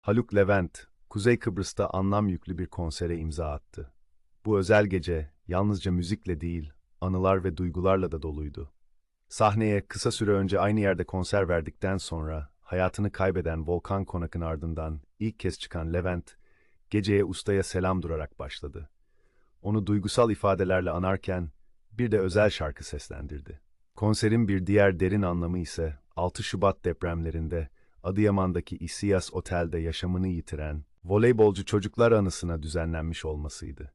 Haluk Levent, Kuzey Kıbrıs'ta anlam yüklü bir konsere imza attı. Bu özel gece yalnızca müzikle değil, anılar ve duygularla da doluydu. Sahneye kısa süre önce aynı yerde konser verdikten sonra hayatını kaybeden Volkan Konak'ın ardından ilk kez çıkan Levent, geceye ustaya selam durarak başladı. Onu duygusal ifadelerle anarken bir de özel şarkı seslendirdi. Konserin bir diğer derin anlamı ise 6 Şubat depremlerinde Adıyaman'daki İsiyas Otel'de yaşamını yitiren voleybolcu çocuklar anısına düzenlenmiş olmasıydı.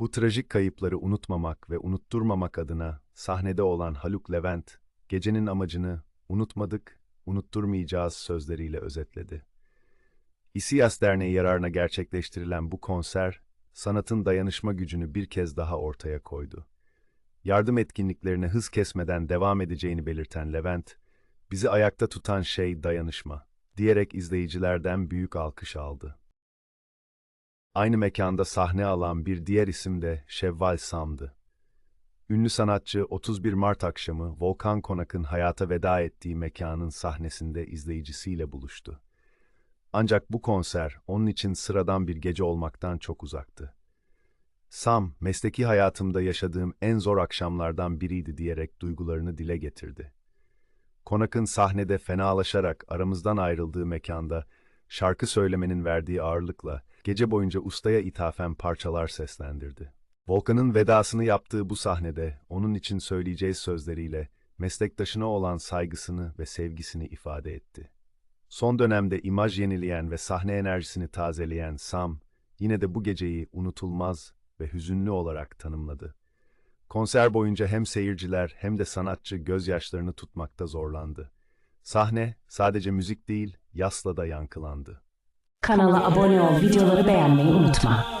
Bu trajik kayıpları unutmamak ve unutturmamak adına sahnede olan Haluk Levent, gecenin amacını unutmadık, unutturmayacağız sözleriyle özetledi. İsiyas Derneği yararına gerçekleştirilen bu konser, sanatın dayanışma gücünü bir kez daha ortaya koydu. Yardım etkinliklerine hız kesmeden devam edeceğini belirten Levent, bizi ayakta tutan şey dayanışma, diyerek izleyicilerden büyük alkış aldı. Aynı mekanda sahne alan bir diğer isim de Şevval Sam'dı. Ünlü sanatçı 31 Mart akşamı Volkan Konak'ın hayata veda ettiği mekanın sahnesinde izleyicisiyle buluştu. Ancak bu konser onun için sıradan bir gece olmaktan çok uzaktı. Sam, mesleki hayatımda yaşadığım en zor akşamlardan biriydi diyerek duygularını dile getirdi. Konak'ın sahnede fenalaşarak aramızdan ayrıldığı mekanda şarkı söylemenin verdiği ağırlıkla gece boyunca ustaya ithafen parçalar seslendirdi. Volkan'ın vedasını yaptığı bu sahnede onun için söyleyeceği sözleriyle meslektaşına olan saygısını ve sevgisini ifade etti. Son dönemde imaj yenileyen ve sahne enerjisini tazeleyen Sam, yine de bu geceyi unutulmaz ve hüzünlü olarak tanımladı. Konser boyunca hem seyirciler hem de sanatçı gözyaşlarını tutmakta zorlandı. Sahne sadece müzik değil, yasla da yankılandı. Kanala abone ol, videoları beğenmeyi unutma.